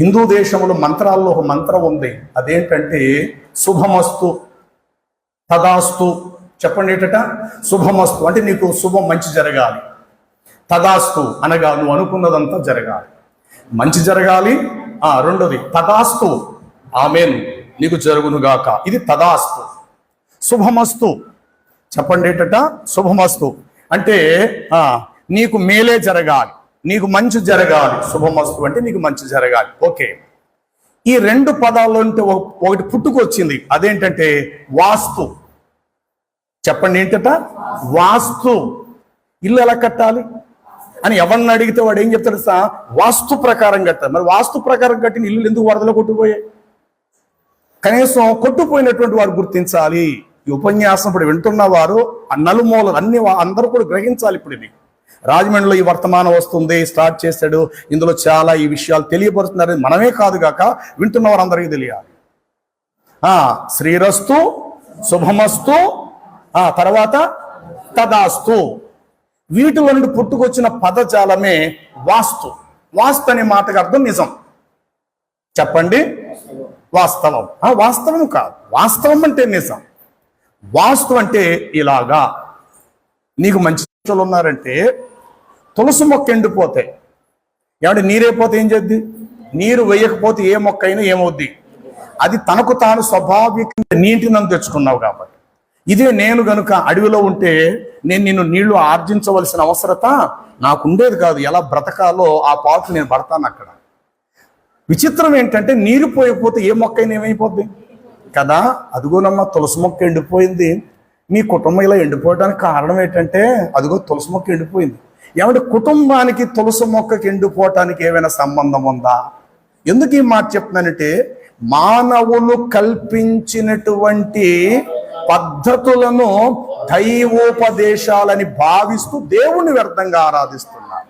హిందూ దేశంలో మంత్రాల్లో ఒక మంత్రం ఉంది. అదేంటంటే శుభమస్తు తదాస్తు చెప్పండి ఏటట? శుభమస్తు అంటే నీకు శుభం మంచి జరగాలి. తదాస్తు అనగా నువ్వు అనుకున్నదంతా జరగాలి. మంచి జరగాలి. ఆ రెండోది తదాస్తు ఆమెన్ నీకు జరుగునుగాక. ఇది తదాస్తు. శుభమస్తు చెప్పండి శుభమస్తు. అంటే నీకు మేలే జరగాలి. నీకు మంచి జరగాలి. శుభమస్తు అంటే నీకు మంచి జరగాలి. ఓకే. ఈ రెండు పదాల్లో ఉంటే ఒకటి పుట్టుకొచ్చింది. అదేంటంటే వాస్తు. చెప్పండి ఏంటట? వాస్తు. ఇల్లు ఎలా కట్టాలి? అని ఎవరిని అడిగితే వాడు ఏం చెప్తాడు సా వాస్తు ప్రకారం కట్టాలి. మరి వాస్తు ప్రకారం కట్టిన ఇల్లు ఎందుకు వరదలో కొట్టుకుపోయాయి? కనీసం కొట్టుపోయినటువంటి వారు గుర్తించాలి. ఈ ఉపన్యాసం ఇప్పుడు వింటున్న వారు ఆ నలుమూలలు అన్ని వా- అందరూ కూడా గ్రహించాలి ఇప్పుడు ఇది. రాజమండ్రిలో ఈ వర్తమానం వస్తుంది స్టార్ట్ చేశాడు. ఇందులో చాలా ఈ విషయాలు తెలియపరుస్తున్నారు. మనమే కాదు కాక వింటున్న వారందరికీ తెలియాలి శ్రీరస్తు శుభమస్తు ఆ తర్వాత తదాస్తు. వీటిలో నుండి పుట్టుకొచ్చిన పదజాలమే వాస్తు. వాస్తు అనే మాటకు అర్థం నిజం. చెప్పండి. వాస్తవం. వాస్తవం కాదు. వాస్తవం అంటే నిజం. వాస్తు అంటే ఇలాగా. నీకు మంచి చెట్లు ఉన్నారంటే తులసి మొక్క ఎండిపోతాయి ఏమంటే నీరైపోతే ఏం చేద్ది? నీరు వేయకపోతే ఏ మొక్క అయినా ఏమవుద్ది? అది తనకు తాను స్వాభావికంగా నీటిని తెచ్చుకున్నావు కాబట్టి. ఇదే నేను గనుక అడవిలో ఉంటే నేను నిన్ను నీళ్ళు ఆర్జించవలసిన అవసరత నాకు ఉండేది కాదు. ఎలా బ్రతకాలో ఆ పాటు నేను పడతాను అక్కడ. విచిత్రం ఏంటంటే నీరు పోయకపోతే ఏ మొక్క అయినా ఏమైపోద్ది? కదా అదిగోనమ్మా తులసి మొక్క ఎండిపోయింది. మీ కుటుంబం ఇలా ఎండిపోవడానికి కారణం ఏంటంటే అదిగో తులసి మొక్క ఎండిపోయింది. ఏమంటే కుటుంబానికి తులసి మొక్కకి ఎండిపోవటానికి ఏమైనా సంబంధం ఉందా? ఎందుకు ఈ మాట చెప్తున్నానంటే మానవులు కల్పించినటువంటి పద్ధతులను దైవోపదేశాలని భావిస్తూ దేవుణ్ణి వ్యర్థంగా ఆరాధిస్తున్నారు.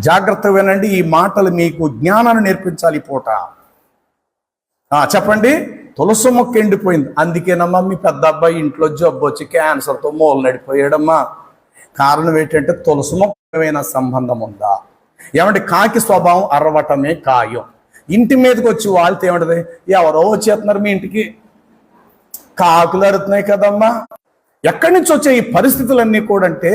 జాగ్రత్త వినండి ఈ మాటలు మీకు జ్ఞానాన్ని నేర్పించాలి పూట. చెప్పండి. తులసి మొక్క ఎండిపోయింది. అందుకేనమ్మా మీ పెద్ద అబ్బాయి ఇంట్లో జబ్బు వచ్చి క్యాన్సర్తో మూలు నడిపోయాడమ్మా. కారణం ఏంటంటే తులసి మొక్క ఏమైనా సంబంధం ఉందా? ఏమంటే కాకి స్వభావం అరవటమే కాయం ఇంటి మీదకి వచ్చి వాళ్ళతో ఏమంటది? ఎవరో వచ్చేస్తున్నారు మీ ఇంటికి. కాకులు అరుతున్నాయి కదమ్మా. ఎక్కడి నుంచి వచ్చే ఈ పరిస్థితులన్నీ కూడా అంటే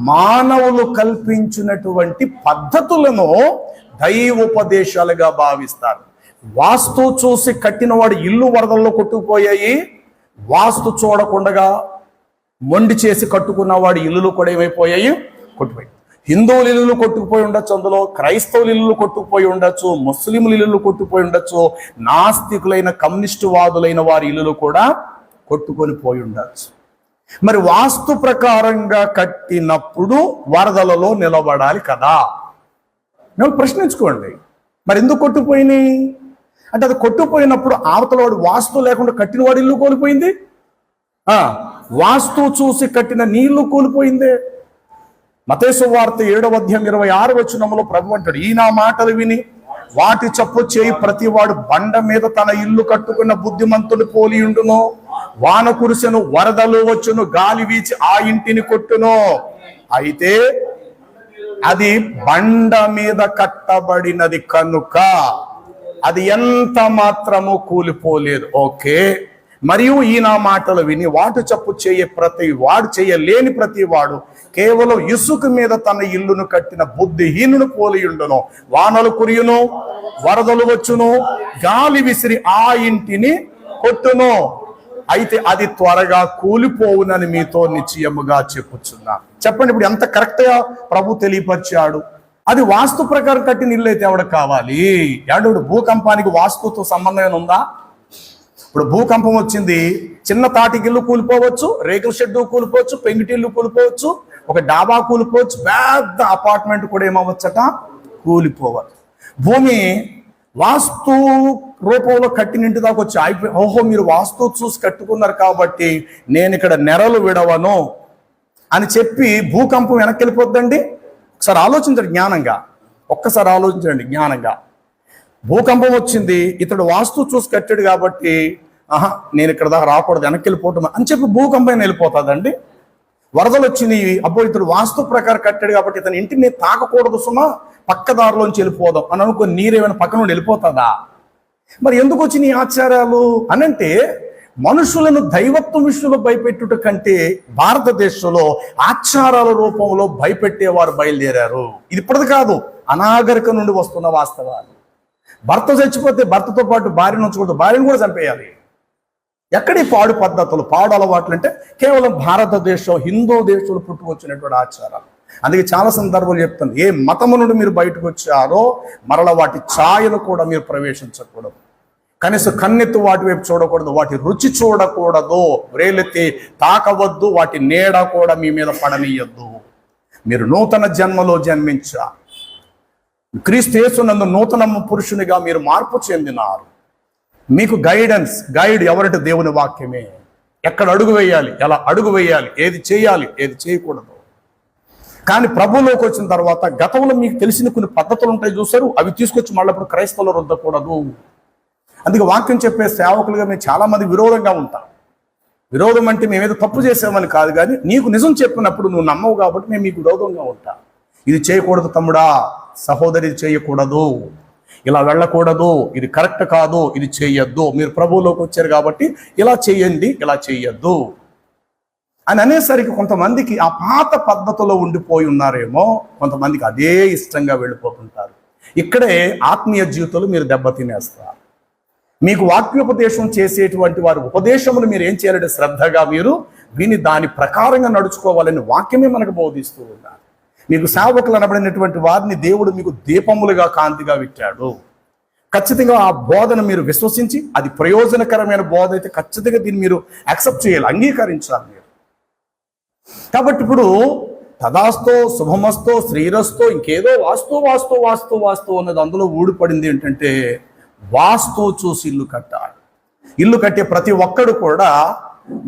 మానవులు కల్పించినటువంటి పద్ధతులను దైవోపదేశాలుగా భావిస్తారు. వాస్తు చూసి కట్టిన వాడు ఇల్లు వరదల్లో కొట్టుకుపోయాయి. వాస్తు చూడకుండగా మొండి చేసి కట్టుకున్న వాడి ఇల్లులు కూడా ఏమైపోయాయి? కొట్టుపోయాయి. హిందువులు ఇల్లులు కొట్టుకుపోయి ఉండొచ్చు అందులో క్రైస్తవులు ఇల్లులు కొట్టుకుపోయి ఉండొచ్చు ముస్లింలు ఇల్లులు కొట్టుకుపోయి ఉండొచ్చు నాస్తికులైన కమ్యూనిస్టు వాదులైన వారి ఇల్లులు కూడా కొట్టుకొని పోయి ఉండొచ్చు. మరి వాస్తు ప్రకారంగా కట్టినప్పుడు వరదలలో నిలబడాలి కదా? మేము ప్రశ్నించుకోండి. మరి ఎందుకు కొట్టుపోయినాయి అంటే అది కొట్టుపోయినప్పుడు ఆవతలవాడు వాస్తు లేకుండా కట్టిన వాడు ఇల్లు కోల్పోయింది. వాస్తు చూసి కట్టిన నీళ్ళు కోల్పోయింది. మతేసు వార్త ఏడవ అధ్యాయం ఇరవై ఆరు వచ్చినములో ప్రభు అంటాడు ఈ నా మాటలు విని వాటి చప్పు చేయి ప్రతివాడు బండ మీద తన ఇల్లు కట్టుకున్న బుద్ధిమంతుడు పోలి ఉండును. వాన కురిసెను వరదలు వచ్చును గాలి వీచి ఆ ఇంటిని కొట్టును. అయితే అది బండ మీద కట్టబడినది కనుక అది ఎంత మాత్రము కూలిపోలేదు. ఓకే. మరియు ఈ నా మాటలు విని వాటు చప్పు చేయ ప్రతి వాడు చేయలేని ప్రతి వాడు కేవలం ఇసుక మీద తన ఇల్లును కట్టిన బుద్ధిహీనును పోలియుండును. వానలు కురియును వరదలు వచ్చును గాలి విసిరి ఆ ఇంటిని కొట్టును. అయితే అది త్వరగా కూలిపోవునని మీతో నిశ్చయముగా చెప్పుచున్నా. చెప్పండి ఇప్పుడు ఎంత కరెక్ట్గా ప్రభు తెలియపరిచాడు? అది వాస్తు ప్రకారం కట్టిన ఇల్లు అయితే ఎవడ కావాలి? ఏడు భూకంపానికి వాస్తుతో సంబంధం ఉందా? ఇప్పుడు భూకంపం వచ్చింది చిన్న తాటికిల్లు కూలిపోవచ్చు రేకుల షెడ్డు కూలిపోవచ్చు పెంగిటిల్లు కూలిపోవచ్చు ఒక డాబా కూలిపోవచ్చు పెద్ద అపార్ట్మెంట్ కూడా ఏమవచ్చట కూలిపోవచ్చు భూమి వాస్తు రూపంలో కట్టి నింటి దాకా వచ్చి అయిపోయి ఓహో మీరు వాస్తు చూసి కట్టుకున్నారు కాబట్టి నేను ఇక్కడ నెరలు విడవను అని చెప్పి భూకంపం వెనక్కి వెళ్ళిపోద్దండి? ఒకసారి ఆలోచించండి జ్ఞానంగా. ఒక్కసారి ఆలోచించండి జ్ఞానంగా. భూకంపం వచ్చింది ఇతడు వాస్తు చూసి కట్టాడు కాబట్టి ఆహా నేను ఇక్కడ దాకా రాకూడదు వెనక్కి వెళ్ళిపోవటం అని చెప్పి భూకంపం వెళ్ళిపోతుందండి. వరదలు వచ్చినాయి అబ్బో ఇతడు వాస్తు ప్రకారం కట్టాడు కాబట్టి ఇతని ఇంటిని తాకకూడదు సుమా పక్కదారిలోంచి వెళ్ళిపోదాం అని అనుకో నీరేమైనా పక్క నుండి వెళ్ళిపోతుందా? మరి ఎందుకు వచ్చిన ఈ ఆచారాలు? అనంటే మనుషులను దైవత్వ విషయంలో భయపెట్టుట కంటే భారతదేశంలో ఆచారాల రూపంలో భయపెట్టేవారు బయలుదేరారు. ఇది ఇప్పటిది కాదు అనాగరిక నుండి వస్తున్న వాస్తవాలు. భర్త చచ్చిపోతే భర్తతో పాటు భార్యను ఉంచకూడదు భార్యను కూడా చంపేయాలి. ఎక్కడి పాడు పద్ధతులు పాడు అలవాట్లు అంటే కేవలం భారతదేశం హిందూ దేశంలో పుట్టుకొచ్చినటువంటి ఆచారాలు. అందుకే చాలా సందర్భాలు చెప్తాను ఏ మతము నుండి మీరు బయటకు వచ్చారో మరల వాటి ఛాయలు కూడా మీరు ప్రవేశించకూడదు. కనీసం కన్నెత్తు వాటి వైపు చూడకూడదు వాటి రుచి చూడకూడదు. వ్రేలెత్తి తాకవద్దు వాటి నీడ కూడా మీ మీద పడనీయద్దు. మీరు నూతన జన్మలో జన్మించా క్రీస్తు యేసునందు నూతన పురుషునిగా మీరు మార్పు చెందినారు. మీకు గైడెన్స్ గైడ్ ఎవరంటే? దేవుని వాక్యమే. ఎక్కడ అడుగు వేయాలి? ఎలా అడుగు వేయాలి? ఏది చేయాలి? ఏది చేయకూడదు. కానీ ప్రభువులోకి వచ్చిన తర్వాత గతంలో మీకు తెలిసిన కొన్ని పద్ధతులు ఉంటాయి చూసారు అవి తీసుకొచ్చి మళ్ళీ ఇప్పుడు క్రైస్తవులు రుద్దకూడదు అందుకే వాక్యం చెప్పే సేవకులుగా మేము చాలామంది విరోధంగా ఉంటాం. విరోధం అంటే మేమేదో తప్పు చేసామని కాదు కానీ నీకు నిజం చెప్పినప్పుడు నువ్వు నమ్మవు కాబట్టి మేము మీకు విరోధంగా ఉంటాం. ఇది చేయకూడదు తమ్ముడా సహోదరి చేయకూడదు. ఇలా వెళ్ళకూడదు ఇది కరెక్ట్ కాదు ఇది చేయొద్దు. మీరు ప్రభువులోకి వచ్చారు కాబట్టి ఇలా చేయండి ఇలా చేయొద్దు. అని అనేసరికి కొంతమందికి ఆ పాత పద్ధతిలో ఉండిపోయి ఉన్నారేమో కొంతమందికి అదే ఇష్టంగా వెళ్ళిపోతుంటారు. ఇక్కడే ఆత్మీయ జీవితంలో మీరు దెబ్బతినేస్తారు మీకు వాక్యోపదేశం చేసేటువంటి వారి ఉపదేశములు మీరు ఏం చేయాలంటే శ్రద్ధగా మీరు విని దాని ప్రకారంగా నడుచుకోవాలని వాక్యమే మనకు బోధిస్తూ ఉన్నారు. మీకు సేవకులు అనబడినటువంటి వారిని దేవుడు మీకు దీపములుగా కాంతిగా పెట్టాడు ఖచ్చితంగా ఆ బోధన మీరు విశ్వసించి అది ప్రయోజనకరమైన బోధ అయితే ఖచ్చితంగా దీన్ని మీరు యాక్సెప్ట్ చేయాలి అంగీకరించాలి మీరు. కాబట్టి ఇప్పుడు తదాస్తో శుభమస్తో శ్రీరస్తో ఇంకేదో వాస్తు వాస్తు వాస్తు వాస్తు అన్నది అందులో ఊడిపడింది ఏంటంటే వాస్తు చూసి ఇల్లు కట్టాలి. ఇల్లు కట్టే ప్రతి ఒక్కడు కూడా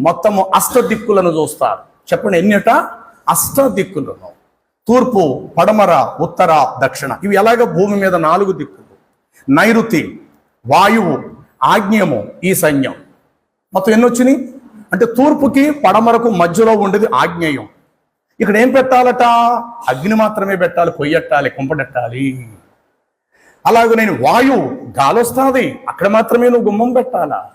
మొత్తము అష్టదిక్కులను చూస్తారు. చెప్పండి ఎన్నిట? అష్ట దిక్కులను తూర్పు పడమర ఉత్తర దక్షిణ. ఇవి ఎలాగ భూమి మీద నాలుగు దిక్కులు? నైరుతి వాయువు ఆగ్నేయము ఈ సైన్యం మొత్తం ఎన్ని వచ్చినాయి? అంటే తూర్పుకి పడమరకు మధ్యలో ఉండేది ఆగ్నేయం ఇక్కడ ఏం పెట్టాలట? అగ్ని మాత్రమే పెట్టాలి పొయ్యట్టాలి కుంపడెట్టాలి అలాగే నేను వాయువు గాలి వస్తుంది. అక్కడ మాత్రమే నువ్వు గుమ్మం పెట్టాలా?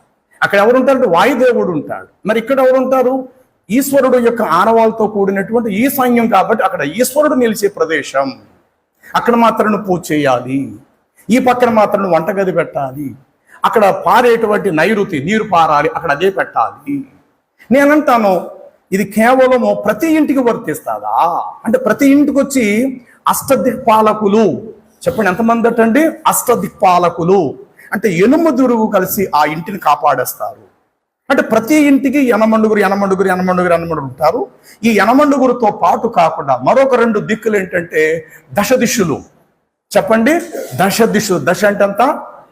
అక్కడ ఎవరుంటారంటే వాయుదేవుడు ఉంటాడు. మరి ఇక్కడ ఎవరుంటారు? ఈశ్వరుడు యొక్క ఆనవాళ్ళతో కూడినటువంటి ఈ సైన్యం కాబట్టి అక్కడ ఈశ్వరుడు నిలిచే ప్రదేశం. అక్కడ మాత్రం నువ్వు పూజ చేయాలి. ఈ పక్కన మాత్రం నువ్వు వంటగది పెట్టాలి. అక్కడ పారేటువంటి నైరుతి నీరు పారాలి. అక్కడ అదే పెట్టాలి. నేనంటాను ఇది కేవలము ప్రతి ఇంటికి వర్తిస్తుందా? అంటే ప్రతి ఇంటికి వచ్చి అష్టదిక్పాలకులు చెప్పండి ఎంతమంది అటండి? అష్టదిక్పాలకులు. అంటే ఎనుమదురుగు కలిసి ఆ ఇంటిని కాపాడేస్తారు. అంటే ప్రతి ఇంటికి యనమండుగురు యనమండుగురు యనమండుగురు యనమండుగురు ఉంటారు. ఈ యనమండుగురితో పాటు కాకుండా మరొక రెండు దిక్కులు ఏంటంటే దశ దిశులు చెప్పండి దశ దిశు దశ అంటే అంత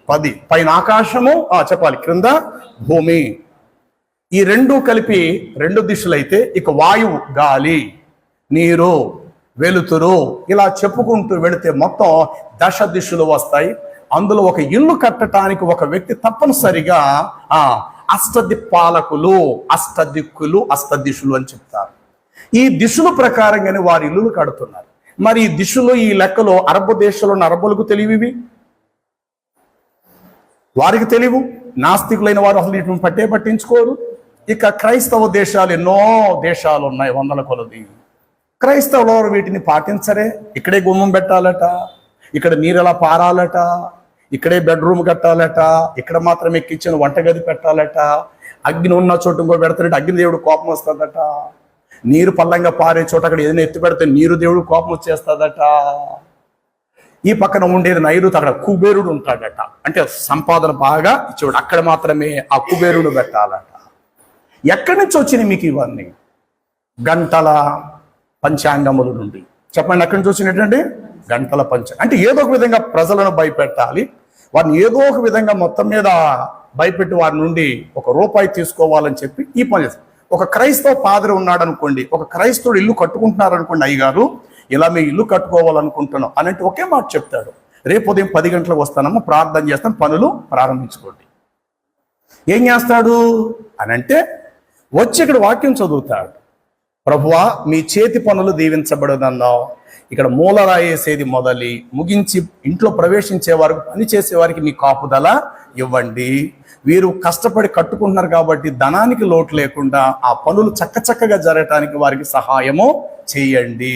పది. పైన ఆకాశము ఆ చెప్పాలి. క్రింద భూమి. ఈ రెండు కలిపి రెండు దిశలైతే ఇక వాయువు గాలి నీరు. వెలుతురు. ఇలా చెప్పుకుంటూ వెళితే మొత్తం దశ దిశలు వస్తాయి. అందులో ఒక ఇల్లు కట్టడానికి ఒక వ్యక్తి తప్పనిసరిగా ఆ అష్టదిక్పాలకులు అష్టదిక్కులు అష్టదిశులు అని చెప్తారు. ఈ దిశల ప్రకారంగానే వారి ఇల్లులు కడుతున్నారు. మరి ఈ దిశలు ఈ లెక్కలో అరబ్ దేశంలో ఉన్న అరబ్బులకు తెలివివి వారికి తెలివు? నాస్తికులైన వారు అసలు వీటిని పట్టే పట్టించుకోరు. ఇక క్రైస్తవ దేశాలు ఎన్నో దేశాలు ఉన్నాయి వందల కొలది. క్రైస్తవులు వీటిని పాటించరే? ఇక్కడే గుమ్మం పెట్టాలట ఇక్కడ నీరు ఎలా పారాలట ఇక్కడే బెడ్రూమ్ కట్టాలట ఇక్కడ మాత్రమే కిచెన్ వంటగది పెట్టాలట అగ్ని ఉన్న చోటు ఇంకో పెడతాడు అగ్ని దేవుడు కోపం వస్తుందట. నీరు పల్లంగా పారే చోట అక్కడ ఏదైనా ఎత్తి పెడితే నీరు దేవుడు కోపం వచ్చేస్తుందట. ఈ పక్కన ఉండేది నైరుతి అక్కడ కుబేరుడు ఉంటాడట. అంటే సంపాదన బాగా ఇచ్చేవాడు అక్కడ మాత్రమే ఆ కుబేరుడు పెట్టాలట. ఎక్కడి నుంచి వచ్చినాయి మీకు ఇవన్నీ? గంటల? పంచాంగముల నుండి. చెప్పండి అక్కడ నుంచి గంటల పంచ అంటే ఏదో ఒక విధంగా ప్రజలను భయపెట్టాలి. వారిని ఏదో ఒక విధంగా మొత్తం మీద భయపెట్టి వారి నుండి ఒక రూపాయి తీసుకోవాలని చెప్పి ఈ పని చేస్తారు ఒక క్రైస్తవ పాదరి ఉన్నాడు అనుకోండి ఒక క్రైస్తవుడు ఇల్లు కట్టుకుంటున్నారు అనుకోండి అయ్యగారు ఇలా మీ ఇల్లు కట్టుకోవాలనుకుంటున్నాం అని అంటే ఒకే మాట చెప్తాడు. రేపు ఉదయం పది గంటలకు వస్తానమ్మా ప్రార్థన చేస్తాం పనులు ప్రారంభించుకోండి. ఏం చేస్తాడు? అని అంటే వచ్చి ఇక్కడ వాక్యం చదువుతాడు. ప్రభువా మీ చేతి పనులు దీవించబడదన్నావు ఇక్కడ మూలరాయేసేది మొదలి ముగించి ఇంట్లో ప్రవేశించే వరకు పని చేసే వారికి మీ కాపుదల ఇవ్వండి. వీరు కష్టపడి కట్టుకుంటున్నారు కాబట్టి ధనానికి లోటు లేకుండా ఆ పనులు చక్కచక్కగా జరగటానికి వారికి సహాయము చేయండి.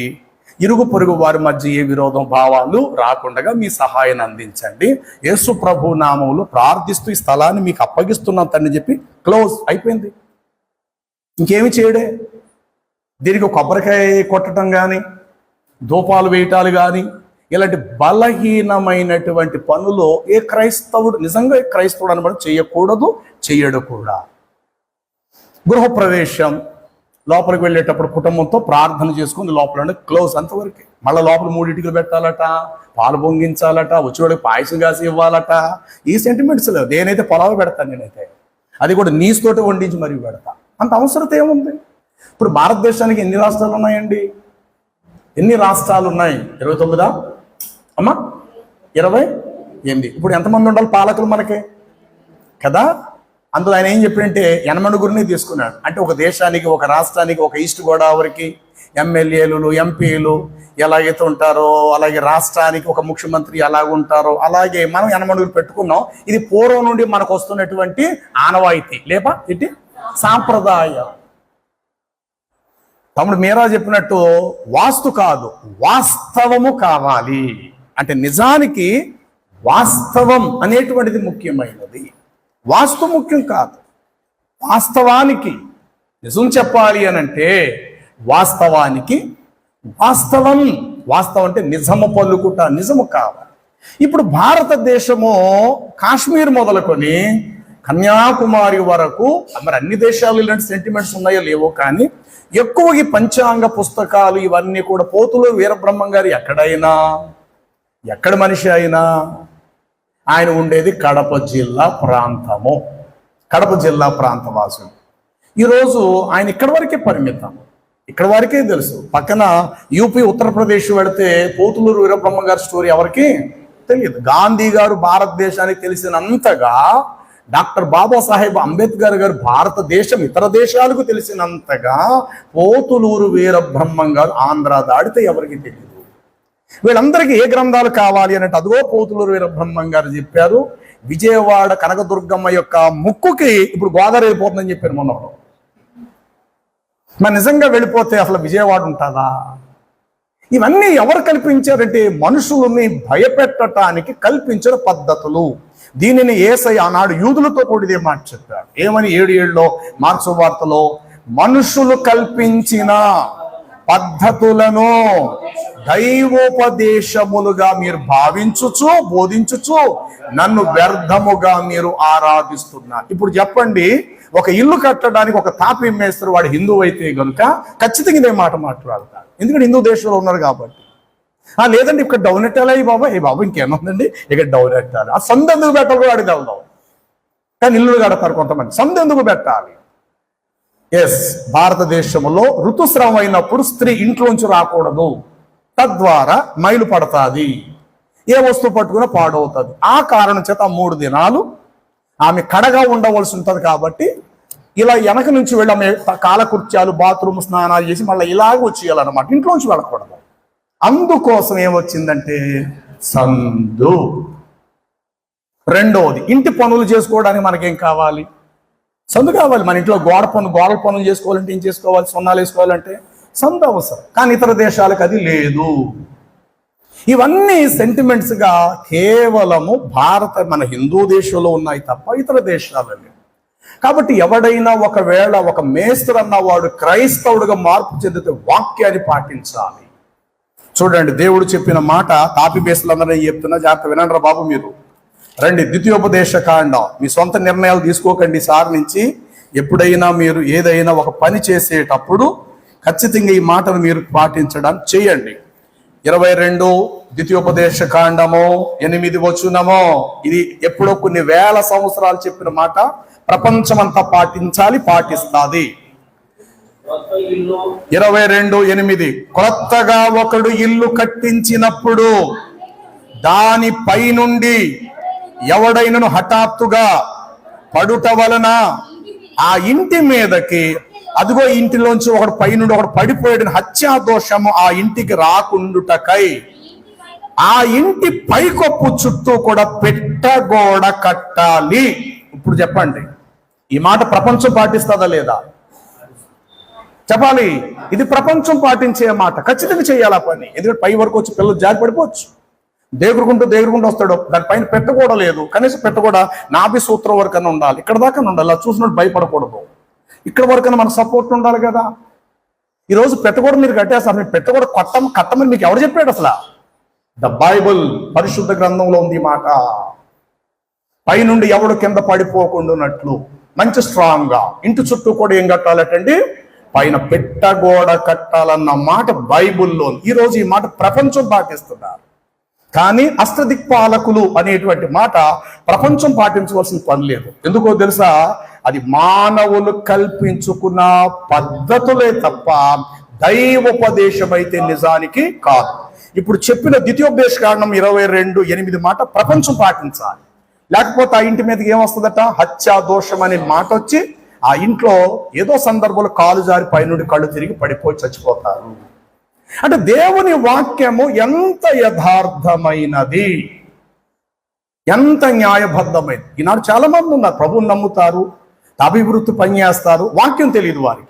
ఇరుగు పొరుగు వారి మధ్య ఏ విరోధం భావాలు రాకుండా మీ సహాయాన్ని అందించండి. యేసు ప్రభు నామములు ప్రార్థిస్తూ ఈ స్థలాన్ని మీకు అప్పగిస్తున్నాం తండ్రి చెప్పి క్లోజ్ అయిపోయింది. ఇంకేమి చేయడే? దీనికి ఒక కొబ్బరికాయ కొట్టడం కానీ ధూపాలు వేయటాలు కానీ ఇలాంటి బలహీనమైనటువంటి పనులు ఏ క్రైస్తవుడు నిజంగా ఏ క్రైస్తవుడు అనమాట చేయకూడదు చేయడు కూడా. గృహప్రవేశం లోపలికి వెళ్ళేటప్పుడు కుటుంబంతో ప్రార్థన చేసుకుని లోపల క్లోజ్ అంతవరకే. మళ్ళీ లోపల మూడింటికి పెట్టాలట పాలు పొంగించాలట వచ్చేవాడికి పాయసం కాసి ఇవ్వాలట. ఈ సెంటిమెంట్స్ లేవు. నేనైతే పొలాలు పెడతాను నేనైతే అది కూడా నీసుతోటి వండించి మరీ పెడతా. అంత అవసరత ఏముంది? ఇప్పుడు భారతదేశానికి ఎన్ని రాష్ట్రాలు ఉన్నాయండి? ఎన్ని రాష్ట్రాలు ఉన్నాయి? ఇరవై తొమ్మిదా? అమ్మా ఇరవై ఎనిమిది. ఇప్పుడు ఎంతమంది ఉండాలి పాలకులు మనకి? కదా? అందులో ఆయన ఏం చెప్పాడంటే ఎనమనుగురిని తీసుకున్నాడు. అంటే ఒక దేశానికి ఒక రాష్ట్రానికి ఒక ఈస్ట్ గోదావరికి ఎమ్మెల్యేలు ఎంపీలు ఎలాగైతే ఉంటారో అలాగే రాష్ట్రానికి ఒక ముఖ్యమంత్రి ఎలాగ ఉంటారో అలాగే మనం ఎనమనుగురు పెట్టుకున్నాం. ఇది పూర్వం నుండి మనకు వస్తున్నటువంటి ఆనవాయితీ. లేపా ఇటు సాంప్రదాయం తమ్ముడు మీరా చెప్పినట్టు వాస్తు కాదు వాస్తవము కావాలి. అంటే నిజానికి వాస్తవం అనేటువంటిది ముఖ్యమైనది. వాస్తు ముఖ్యం కాదు. వాస్తవానికి నిజం చెప్పాలి అని అంటే వాస్తవానికి వాస్తవం. వాస్తవం అంటే నిజము పలుకుట నిజము కావాలి. ఇప్పుడు భారతదేశము కాశ్మీర్ మొదలుకొని కన్యాకుమారి వరకు మరి అన్ని దేశాలు ఇలాంటి సెంటిమెంట్స్ ఉన్నాయో లేవో కానీ ఎక్కువ ఈ పంచాంగ పుస్తకాలు ఇవన్నీ కూడా పోతులు వీరబ్రహ్మం గారు ఎక్కడైనా? ఎక్కడ మనిషి అయినా? ఆయన ఉండేది కడప జిల్లా ప్రాంతము కడప జిల్లా ప్రాంతవాసుడు ఈరోజు ఆయన ఇక్కడ వరకే పరిమితం. ఇక్కడ వరకే తెలుసు. పక్కన యూపీ ఉత్తరప్రదేశ్ వెళితే పోతులూరు వీరబ్రహ్మ గారి స్టోరీ ఎవరికి తెలియదు. గాంధీ గారు భారతదేశానికి తెలిసినంతగా డాక్టర్ బాబాసాహెబ్ అంబేద్కర్ గారు భారతదేశం ఇతర దేశాలకు తెలిసినంతగా పోతులూరు వీరబ్రహ్మం గారు ఆంధ్ర దాడితే ఎవరికి తెలియదు వీళ్ళందరికీ ఏ గ్రంథాలు కావాలి అన్నట్టు అదిగో పోతులూరు వీరబ్రహ్మం గారు చెప్పారు విజయవాడ కనకదుర్గమ్మ యొక్క ముక్కుకి ఇప్పుడు గోదావరి వెళ్ళిపోతుందని చెప్పారు మొన్నవాడు మరి నిజంగా వెళ్ళిపోతే అసలు విజయవాడ ఉంటుందా? ఇవన్నీ ఎవరు కల్పించారంటే మనుషులని భయపెట్టడానికి కల్పించిన పద్ధతులు. దీనిని ఏసై ఆనాడు యూదులతో కూడిదే మాట చెప్పాడు. ఏమని ఏడు ఏడులో? మార్క్స్ వార్తలో మనుషులు కల్పించిన పద్ధతులను దైవోపదేశములుగా మీరు భావించుచు బోధించుచు నన్ను వ్యర్థముగా మీరు ఆరాధిస్తున్నారు. ఇప్పుడు చెప్పండి ఒక ఇల్లు కట్టడానికి ఒక తాపి మేస్తారు వాడు హిందువు అయితే గనుక ఖచ్చితంగా ఇదే మాట మాట్లాడతారు ఎందుకంటే హిందూ దేశంలో ఉన్నారు కాబట్టి. లేదండి ఇక్కడ డౌన్ ఎట్టాలా ఈ బాబా? ఏ బాబా ఇంకేముందండి ఇక్కడ డౌన్ ఎట్టాలి? ఆ సందు ఎందుకు పెట్టాలి కూడా అడిగి వెళ్దాం. కానీ ఇల్లు గడతారు కొంతమంది. సందు ఎందుకు పెట్టాలి? ఎస్ భారతదేశంలో ఋతుస్రావం అయినప్పుడు స్త్రీ ఇంట్లోంచి రాకూడదు. తద్వారా మైలు పడతాది. ఏ వస్తువు పట్టుకున్నా పాడవుతుంది. ఆ కారణం చేత మూడు దినాలు ఆమె కడగా ఉండవలసి ఉంటుంది కాబట్టి ఇలా వెనక నుంచి వెళ్ళి ఆమె కాలకృత్యాలు బాత్రూమ్ స్నానాలు చేసి మళ్ళీ ఇలాగ వచ్చేయాలన్నమాట. ఇంట్లోంచి వెళ్ళకూడదు. అందుకోసం ఏమొచ్చిందంటే సందు. రెండవది ఇంటి పనులు చేసుకోవడానికి మనకేం కావాలి? సందు కావాలి. మన ఇంట్లో గోడ పనులు గోడల పనులు చేసుకోవాలంటే ఏం చేసుకోవాలి? సొన్నాలు వేసుకోవాలంటే సందు అవసరం. కానీ ఇతర దేశాలకు అది లేదు. ఇవన్నీ సెంటిమెంట్స్గా కేవలము భారత మన హిందూ దేశంలో ఉన్నాయి తప్ప ఇతర దేశాలలో కాబట్టి ఎవడైనా ఒకవేళ ఒక మేస్త్రి అన్నవాడు క్రైస్తవుడుగా మార్పు చెందితే వాక్యాన్ని పాటించాలి. చూడండి దేవుడు చెప్పిన మాట తాపి బేసులందరూ చెప్తున్నా జాగ్రత్త వినండి బాబు మీరు. రండి ద్వితీయోపదేశ కాండం. మీ సొంత నిర్ణయాలు తీసుకోకండి సార్ నుంచి. ఎప్పుడైనా మీరు ఏదైనా ఒక పని చేసేటప్పుడు ఖచ్చితంగా ఈ మాటను మీరు పాటించడం చేయండి. ఇరవై రెండు ద్వితీయోపదేశ కాండము ఎనిమిది వచ్చునమో ఇది ఎప్పుడో కొన్ని వేల సంవత్సరాలు చెప్పిన మాట. ప్రపంచమంతా పాటించాలి పాటిస్తుంది. ఇరవై రెండు ఎనిమిది. కొత్తగా ఒకడు ఇల్లు కట్టించినప్పుడు దాని పైనుండి ఎవడైనను హఠాత్తుగా పడుట వలన ఆ ఇంటి మీదకి అదిగో ఇంటిలోంచి ఒకడు పైనుండి ఒకడు పడిపోయాడు హత్యా దోషము ఆ ఇంటికి రాకుండుటకై ఆ ఇంటి పైకొప్పు చుట్టూ కూడా పెట్టగోడ కట్టాలి. ఇప్పుడు చెప్పండి ఈ మాట ప్రపంచం పాటిస్తుందా లేదా? చెప్పాలి. ఇది ప్రపంచం పాటించే మాట. ఖచ్చితంగా చేయాలి ఆ పని. ఎందుకంటే పై వరకు వచ్చి పిల్లలు జారి పడిపోవచ్చు. దేగురుకుంటూ దేగురుకుంటూ వస్తాడు. దానిపైన పెట్టకూడ లేదు. కనీసం పెట్టకూడ నాభి సూత్రం వరకన్నా ఉండాలి. ఇక్కడ దాకా ఉండాలి. అలా చూసినట్టు భయపడకూడదు. ఇక్కడ వరకన్నా మన సపోర్ట్ ఉండాలి కదా. ఈరోజు పెట్ట పెట్టకూడ మీరు కట్టేస్తారు. మీరు పెట్టకూడ కొట్టం కట్టమని మీకు ఎవరు చెప్పాడు అసలు? ద బైబుల్ పరిశుద్ధ గ్రంథంలో ఉంది మాట. పైనుండి ఎవడు కింద పడిపోకుండానట్లు. మంచి స్ట్రాంగ్గా. ఇంటి చుట్టూ కూడా ఏం కట్టాలటండి? పైన పెట్టగోడ కట్టాలన్న మాట బైబుల్లో ఈరోజు ఈ మాట ప్రపంచం పాటిస్తున్నారు. కానీ అస్త్రదిక్పాలకులు అనేటువంటి మాట ప్రపంచం పాటించవలసిన పని లేదు. ఎందుకో తెలుసా? అది మానవులు కల్పించుకున్న పద్ధతులే తప్ప దైవోపదేశం అయితే నిజానికి కాదు. ఇప్పుడు చెప్పిన ద్వితీయోపదేశ కారణం ఇరవై రెండు ఎనిమిది మాట ప్రపంచం పాటించాలి. లేకపోతే ఆ ఇంటి మీదకి ఏమొస్తుందట? హత్యా దోషం అనే మాట వచ్చి ఆ ఇంట్లో ఏదో సందర్భంలో కాలు జారి పైనుండి కళ్ళు తిరిగి పడిపోయి చచ్చిపోతారు. అంటే దేవుని వాక్యము ఎంత యథార్థమైనది? ఎంత న్యాయబద్ధమైనది? ఈనాడు చాలా మంది ఉన్నారు. ప్రభువుని నమ్ముతారు అభివృద్ధి పనిచేస్తారు వాక్యం తెలియదు వారికి.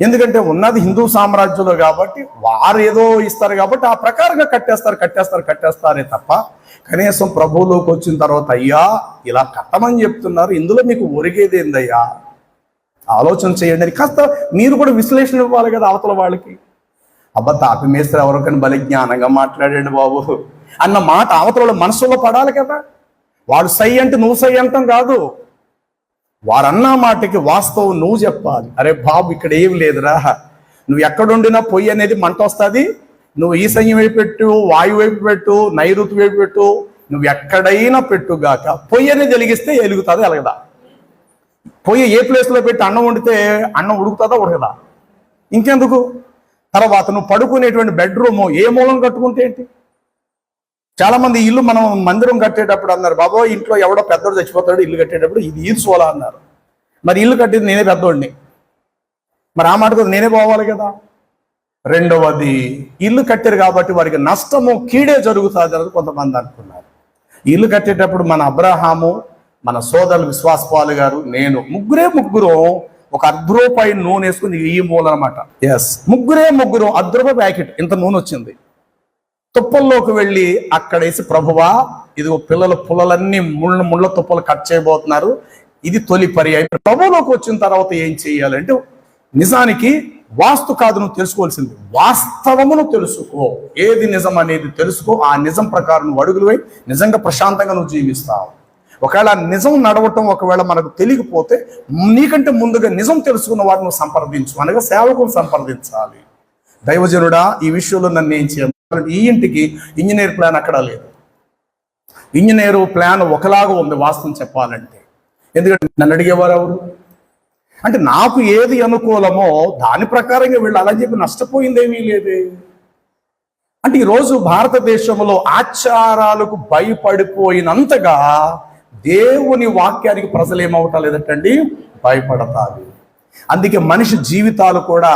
ఎందుకంటే ఉన్నది హిందూ సామ్రాజ్యంలో కాబట్టి వారు ఏదో ఇస్తారు కాబట్టి ఆ ప్రకారంగా కట్టేస్తారు కట్టేస్తారు కట్టేస్తారే తప్ప కనీసం ప్రభువులోకి వచ్చిన తర్వాత అయ్యా ఇలా కట్టమని చెప్తున్నారు. ఇందులో మీకు ఒరిగేది ఏందయ్యా? ఆలోచన చేయండి అని. కాస్త మీరు కూడా విశ్లేషణ ఇవ్వాలి కదా అవతల వాళ్ళకి. అబ్బా తాపి మేస్త్రి ఎవరికని బలి జ్ఞానంగా మాట్లాడండి బాబు. అన్న మాట అవతల వాళ్ళ మనసులో పడాలి కదా. వాడు సై అంటే నువ్వు సై అంటాం కాదు. వారన్న మాటకి వాస్తవం నువ్వు చెప్పాలి. అరే బాబు ఇక్కడ ఏం లేదురా. నువ్వు ఎక్కడుండినా పొయ్యి అనేది మంట వస్తుంది. నువ్వు ఈశాన్యం వైపు పెట్టు వాయు వైపు పెట్టు నైరుతి వైపు పెట్టు. నువ్వు ఎక్కడైనా పెట్టుగాక పొయ్యి అనేది వెలిగిస్తే వెలుగుతుంది ఎలగదా పోయి ఏ ప్లేస్లో పెట్టి అన్నం వండితే అన్నం ఉడుకుతుందా ఉడకదా? ఇంకెందుకు? తర్వాత నువ్వు పడుకునేటువంటి బెడ్రూమ్ ఏ మూలం కట్టుకుంటే ఏంటి? చాలామంది ఇల్లు మనం మందిరం కట్టేటప్పుడు అన్నారు బాబో ఇంట్లో ఎవడో పెద్దోడు చచ్చిపోతాడు ఇల్లు కట్టేటప్పుడు ఇది ఈర్చోలా అన్నారు. మరి ఇల్లు కట్టేది నేనే పెద్దోడిని. మరి ఆ మాట నేనే పోవాలి కదా? రెండవది ఇల్లు కట్టారు కాబట్టి వారికి నష్టము కీడే జరుగుతుంది అని కొంతమంది అనుకున్నారు. ఇల్లు కట్టేటప్పుడు మన అబ్రహాము మన సోదరులు విశ్వాసపాలు గారు నేను ముగ్గురే ముగ్గురు ఒక అర్ధ రూపాయి నూనె వేసుకుని ఈ మూల అనమాట ఎస్ ముగ్గురే ముగ్గురు అర్ధ రూపాయి ప్యాకెట్ ఇంత నూనె వచ్చింది. తుప్పల్లోకి వెళ్ళి అక్కడ వేసి ప్రభువా ఇదిగో పిల్లల పుల్లలన్నీ ముళ్ళ ముళ్ళ తుప్పలు కట్ చేయబోతున్నారు. ఇది తొలి పర్యాయం. ప్రభులోకి వచ్చిన తర్వాత ఏం చేయాలంటే నిజానికి వాస్తు కాదు నువ్వు తెలుసుకోవాల్సింది. వాస్తవమును తెలుసుకో. ఏది నిజం అనేది తెలుసుకో. ఆ నిజం ప్రకారం నువ్వు అడుగులు నిజంగా ప్రశాంతంగా నువ్వు జీవిస్తావు. ఒకవేళ నిజం నడవటం ఒకవేళ మనకు తెలియకపోతే నీకంటే ముందుగా నిజం తెలుసుకున్న వారిని సంప్రదించు. అనగా సేవకులు సంప్రదించాలి. దైవజనుడా ఈ విషయంలో నన్ను ఏం చేయాలి ఈ ఇంటికి ఇంజనీర్ ప్లాన్ అక్కడ లేదు. ఇంజనీరు ప్లాన్ ఒకలాగా ఉంది వాస్తవం చెప్పాలంటే. ఎందుకంటే నన్ను అడిగేవారు ఎవరు? అంటే నాకు ఏది అనుకూలమో దాని ప్రకారంగా వెళ్ళాలని చెప్పి నష్టపోయిందేమీ లేదే. అంటే ఈరోజు భారతదేశంలో ఆచారాలకు భయపడిపోయినంతగా దేవుని వాక్యానికి ప్రజలు ఏమవుతా లేదంటండి? భయపడతారు. అందుకే మనిషి జీవితాలు కూడా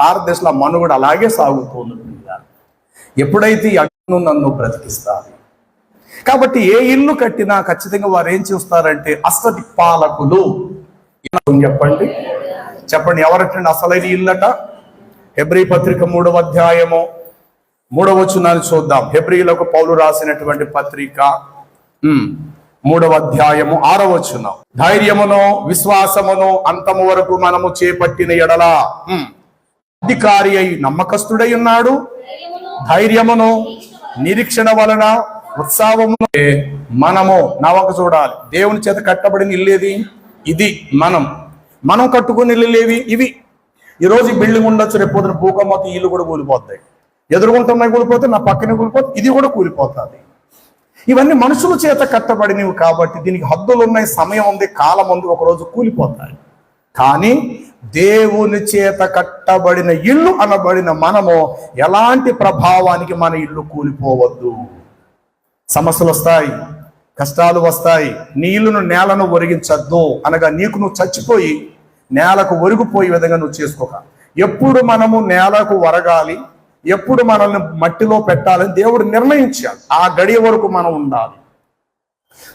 భారతదేశంలో మనుగడ అలాగే సాగుతుంది. ఎప్పుడైతే ఈ అగ్ను నన్ను బ్రతికిస్తారు. కాబట్టి ఏ ఇల్లు కట్టినా ఖచ్చితంగా వారు ఏం చూస్తారంటే అష్టదిక్పాలకులు చెప్పండి? చెప్పండి ఎవరటండి అసలైన ఇల్లట? హెబ్రీ పత్రిక మూడవ అధ్యాయము మూడవ వచనాన్ని చూద్దాం. హెబ్రిలకు పౌలు రాసినటువంటి పత్రిక మూడవ అధ్యాయము ఆరవ వచనం. ధైర్యమును విశ్వాసమును అంతము వరకు మనము చేపట్టిన ఎడల. అధికారి అయి నమ్మకస్తుడై ఉన్నాడు. ధైర్యమును నిరీక్షణ వలన ఉత్సాహమును మనము నవక చూడాలి. దేవుని చేత కట్టబడిన ఇల్లేది ఇది మనం. మనం కట్టుకుని ఇల్లులేవి ఇవి. ఈ రోజు బిల్డింగ్ ఉండొచ్చు రేపు పొద్దున భూకంపం ఇల్లు కూడా కూలిపోతాయి. ఎదుర్కొంటున్నాయి కూలిపోతే నా పక్కనే కూలిపోతే ఇది కూడా కూలిపోతుంది. ఇవన్నీ మనుషుల చేత కట్టబడినవి కాబట్టి దీనికి హద్దులు ఉన్నాయి సమయం ఉంది కాలం ఉంది ఒకరోజు కూలిపోతాయి. కానీ దేవుని చేత కట్టబడిన ఇల్లు అనబడిన మనము ఎలాంటి ప్రభావానికి మన ఇల్లు కూలిపోవద్దు. సమస్యలు వస్తాయి కష్టాలు వస్తాయి నీళ్ళను నేలను ఒరిగించద్దు అనగా నీకు నువ్వు చచ్చిపోయి నేలకు ఒరిగిపోయే విధంగా నువ్వు చేసుకోక. ఎప్పుడు మనము నేలకు ఒరగాలి ఎప్పుడు మనల్ని మట్టిలో పెట్టాలని దేవుడు నిర్ణయించాడు. ఆ గడియ వరకు మనం ఉండాలి.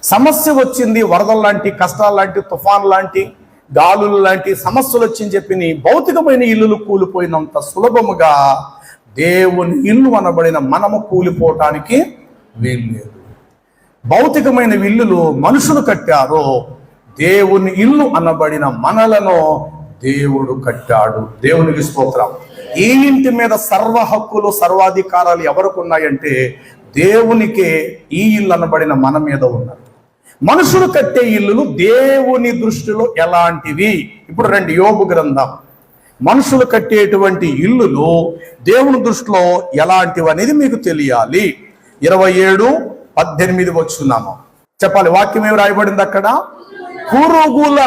సమస్య వచ్చింది వరదలు లాంటి కష్టాలు లాంటి తుఫాన్ లాంటి గాలులు లాంటి సమస్యలు వచ్చింది చెప్పి నీ భౌతికమైన ఇల్లులు కూలిపోయినంత సులభముగా దేవుని ఇల్లు అనబడిన మనము కూలిపోవటానికి వీలు లేదు భౌతికమైన ఇల్లులు మనుషులు కట్టారో దేవుని ఇల్లు అనబడిన మనలను దేవుడు కట్టాడు. దేవునికి స్తోత్రం. ఈ ఇంటి మీద సర్వ హక్కులు సర్వాధికారాలు ఎవరికి ఉన్నాయంటే దేవునికే ఈ ఇల్లు అనబడిన మన మీద ఉన్నారు మనుషులు కట్టే ఇల్లులు దేవుని దృష్టిలో ఎలాంటివి? ఇప్పుడు రెండు యోగు గ్రంథం. మనుషులు కట్టేటువంటి ఇల్లులు దేవుని దృష్టిలో ఎలాంటివి అనేది మీకు తెలియాలి. ఇరవై ఏడు పద్దెనిమిది వచ్చున్నాము చెప్పాలి వాక్యం ఏమి రాయబడింది అక్కడ? పురుగుల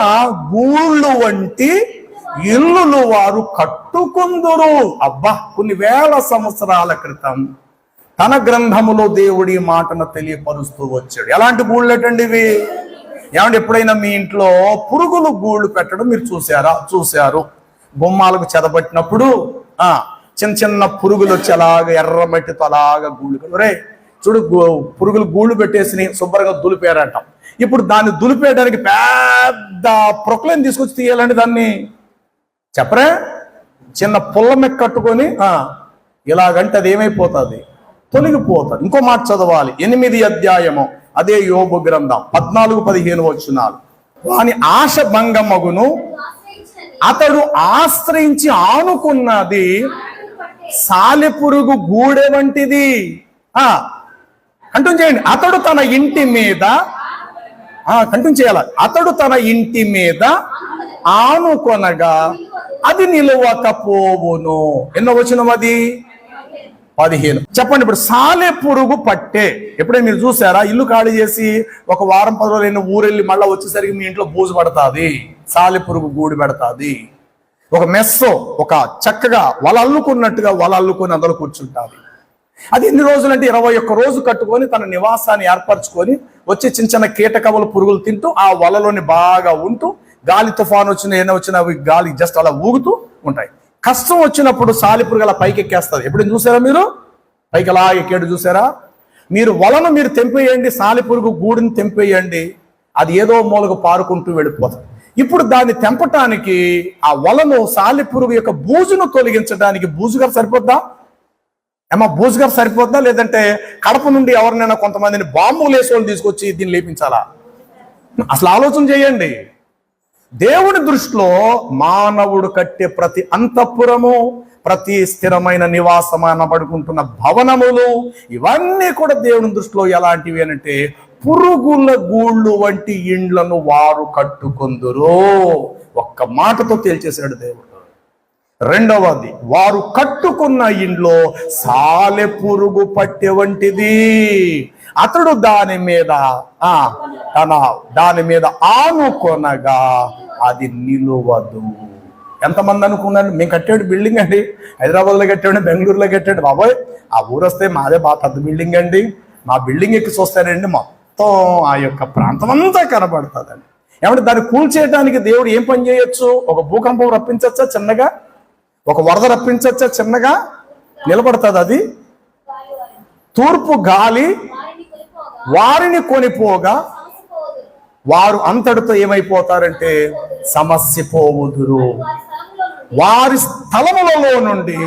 గూళ్ళు వంటి ఇల్లులు వారు కట్టుకుందురు. అబ్బా కొన్ని వేల సంవత్సరాల క్రితం తన గ్రంథములో దేవుడి మాటను తెలియపరుస్తూ వచ్చాడు. ఎలాంటి గూళ్ళేటండి ఇవి? ఏమంటే ఎప్పుడైనా మీ ఇంట్లో పురుగులు గూళ్ళు పెట్టడం మీరు చూసారా చూశారు. బొమ్మాలకు చెదబట్టినప్పుడు ఆ చిన్న చిన్న పురుగులు వచ్చి అలాగ ఎర్రమట్టితో అలాగ అలాగా గూళ్ళు రే చూడు పురుగులు గూళ్ళు పెట్టేసి శుభ్రంగా దులిపేరంటాం. ఇప్పుడు దాన్ని దులిపేయడానికి పెద్ద ప్రొక్లైన్ తీసుకొచ్చి తీయాలండి దాన్ని. చెప్పరే? చిన్న పుల్లమెక్క కట్టుకొని ఇలాగంటే అది ఏమైపోతుంది? తొలగిపోతుంది. ఇంకో మాట చదవాలి. ఎనిమిది అధ్యాయము. అదే యోగు గ్రంథం. పద్నాలుగు పదిహేను వచ్చినాలు వాని ఆశ భంగమగును. అతడు ఆశ్రయించి ఆనుకున్నది సాలెపురుగు గూడె వంటిది. ఆ చేయండి. అతడు తన ఇంటి మీద కంటూ చేయాలి. అతడు తన ఇంటి మీద ఆనుకొనగా అది నిలవకపోవును. ఎన్నో వచ్చిన అది? పదిహేను. చెప్పండి ఇప్పుడు సాలె పురుగు పట్టే. ఎప్పుడైనా మీరు చూసారా? ఇల్లు ఖాళీ చేసి ఒక వారం పది రోజులు అయిన ఊరెళ్ళి మళ్ళీ వచ్చేసరికి మీ ఇంట్లో బూజు పడుతుంది. సాలె పురుగు గూడు పెడతాది. ఒక మెస్సో ఒక చక్కగా వల అల్లుకున్నట్టుగా వల అల్లుకొని అందరూ కూర్చుంటారు. అది ఎన్ని రోజులు అంటే ఇరవై ఒక్క రోజు కట్టుకొని తన నివాసాన్ని ఏర్పరచుకొని వచ్చి చిన్న చిన్న కీటకవల పురుగులు తింటూ ఆ వలలోని బాగా ఉంటూ గాలి తుఫాన్ వచ్చిన ఏమైనా వచ్చినా అవి గాలి జస్ట్ అలా ఊగుతూ ఉంటాయి. కష్టం వచ్చినప్పుడు సాలిపురుగు అలా పైకి ఎక్కేస్తుంది ఎప్పుడు చూసారా మీరు? పైకి అలా ఎక్కేడు చూసారా? మీరు వలను మీరు తెంపేయండి సాలిపురుగు గూడిని తెంపేయండి అది ఏదో మూలకు పారుకుంటూ వెళ్ళిపోతుంది ఇప్పుడు దాన్ని తెంపటానికి ఆ వలను సాలిపురుగు యొక్క బూజును తొలగించడానికి బూజుగారు సరిపోద్దా? ఏమో బూజుగారు సరిపోద్దా? లేదంటే కడప నుండి ఎవరినైనా కొంతమందిని బాంబులు వేసే తీసుకొచ్చి దీన్ని లేపించాలా? అసలు ఆలోచన చేయండి. దేవుని దృష్టిలో మానవుడు కట్టే ప్రతి అంతఃపురము ప్రతి స్థిరమైన నివాసమాన పడుకుంటున్న భవనములు ఇవన్నీ కూడా దేవుని దృష్టిలో ఎలాంటివి అంటే పురుగుల గూళ్ళు వంటి ఇండ్లను వారు కట్టుకొందురు. ఒక్క మాటతో తేల్చేశాడు దేవుడు. రెండవది వారు కట్టుకున్న ఇండ్లో సాలె పురుగు పట్టే వంటిది. అతడు దాని మీద ఆ తన దాని మీద ఆనుకొనగా అది నిలువదు. ఎంతమంది అనుకున్నాను మేము కట్టాడు బిల్డింగ్ అండి. హైదరాబాద్లో కట్టాడు బెంగళూరులో కట్టాడు బాబాయ్ ఆ ఊరు వస్తే మాదే బాగా పెద్ద బిల్డింగ్ అండి. మా బిల్డింగ్ ఎక్కి చూస్తారండి మొత్తం ఆ యొక్క ప్రాంతం అంతా కనబడుతుందండి. ఏమంటే దాన్ని కూల్చేయడానికి దేవుడు ఏం పని చేయొచ్చు? ఒక భూకంపం రప్పించచ్చా చిన్నగా? ఒక వరద రప్పించచ్చా చిన్నగా? నిలబడుతుంది అది? తూర్పు గాలి వారిని కొనిపోగా వారు అంతటితో ఏమైపోతారంటే సమస్య పోవుదురు వారి స్థలములలో నుండి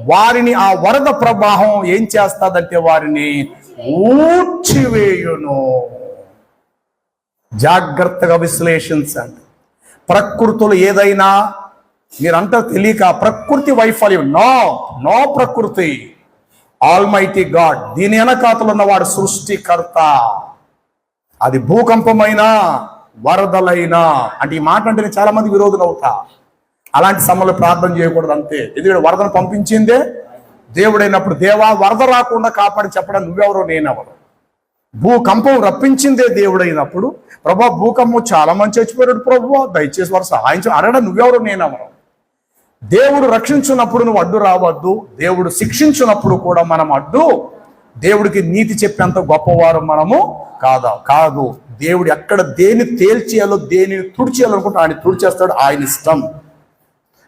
వారిని ఆ వరద ప్రవాహం ఏం చేస్తాదంటే వారిని ఊడ్చివేయును. జాగ్రత్తగా విశ్లేషించండి. ప్రకృతులు ఏదైనా మీరంతా తెలియక ప్రకృతి వైఫల్యం. నో నో ప్రకృతి. ఆల్మైటీ గాడ్ దీని వెనకాతలు ఉన్నవాడు సృష్టికర్త. అది భూకంపమైనా వరదలైనా. అంటే ఈ మాట అంటే చాలా మంది విరోధులు అవుతా అలాంటి సమయంలో ప్రార్థన చేయకూడదు అంతే. ఎందుకంటే వరదను పంపించిందే దేవుడైనప్పుడు. దేవా వరద రాకుండా కాపాడి చెప్పడం నువ్వెవరో నేనెవరు. భూకంపం రప్పించిందే దేవుడైనప్పుడు. ప్రభా భూకంపం చాలా మంది చచ్చిపోయాడు ప్రభు. దయచేసి వారు సహాయం చే- అడగడం నువ్వెవరు నేనెవరు. దేవుడు రక్షించున్నప్పుడు నువ్వు అడ్డు రావద్దు. దేవుడు శిక్షించినప్పుడు కూడా మనం అడ్డు. దేవుడికి నీతి చెప్పేంత గొప్పవారు మనము కాదా? కాదు. దేవుడు ఎక్కడ దేని తేల్చేయాలో దేనిని తుడిచేయాలనుకుంటే ఆయన తుడిచేస్తాడు. ఆయన ఇష్టం.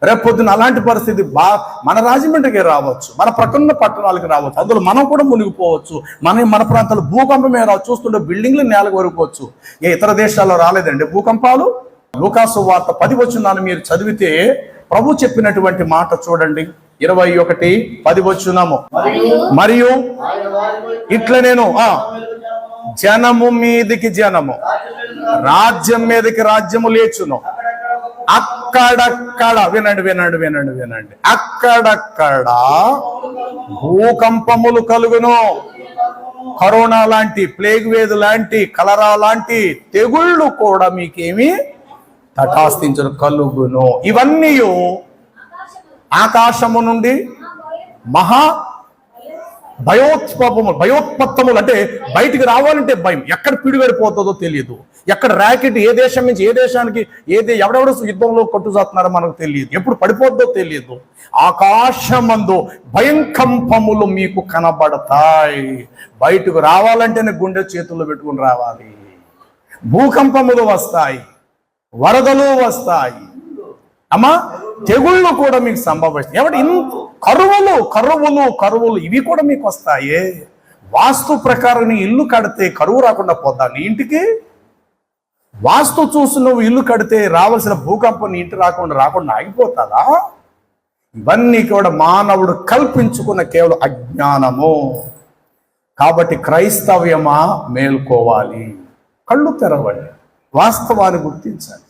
రేపు పొద్దున అలాంటి పరిస్థితి బా మన రాజమండ్రికి రావచ్చు. మన ప్రకటన పట్టణాలకు రావచ్చు. అందులో మనం కూడా మునిగిపోవచ్చు. మన మన ప్రాంతాలు భూకంపమే రావచ్చు చూస్తుంటే బిల్డింగ్లు నేలకు వరకోవచ్చు ఏ ఇతర దేశాల్లో రాలేదండి భూకంపాలు? లోకాసు వార్త పది వచ్చిందని మీరు చదివితే ప్రభు చెప్పినటువంటి మాట చూడండి. ఇరవై ఒకటి పది వచ్చున్నాము మరియు ఇట్లా నేను ఆ జనము మీదికి జనము రాజ్యం మీదకి రాజ్యము లేచును. అక్కడక్కడ వినండి వినండి వినండి వినండి. అక్కడక్కడ భూకంపములు కలుగును. కరోనా లాంటి ప్లేగ్ వేది లాంటి కలరా లాంటి తెగుళ్ళు కూడా మీకేమి తటాస్తించను కలుగును. ఇవన్నీ ఆకాశము నుండి మహా భయోత్పములు భయోత్పత్తములు అంటే బయటికి రావాలంటే భయం. ఎక్కడ పిడిగడిపోతుందో తెలియదు. ఎక్కడ ర్యాకెట్ ఏ దేశం నుంచి ఏ దేశానికి ఏది ఎవడెవడో యుద్ధంలో కొట్టుసాస్తున్నారో మనకు తెలియదు. ఎప్పుడు పడిపోద్దో తెలియదు. ఆకాశమందు భయంకంపములు మీకు కనబడతాయి. బయటకు రావాలంటేనే గుండె చేతుల్లో పెట్టుకుని రావాలి. భూకంపములు వస్తాయి. వరదలు వస్తాయి. అమ్మా తెగుళ్ళు కూడా మీకు సంభవిస్తాయి. ఎవరి ఇంత కరువులు కరువులు కరువులు ఇవి కూడా మీకు వస్తాయే. వాస్తు ప్రకారం నీ ఇల్లు కడితే కరువు రాకుండా పోద్దా నీ ఇంటికి? వాస్తు చూసి నువ్వు ఇల్లు కడితే రావాల్సిన భూకంపం నీ ఇంటి రాకుండా రాకుండా ఆగిపోతుందా? ఇవన్నీ కూడా మానవుడు కల్పించుకున్న కేవలం అజ్ఞానము. కాబట్టి క్రైస్తవ్యమా మేల్కోవాలి. కళ్ళు తెరవండి. వాస్తవాన్ని గుర్తించండి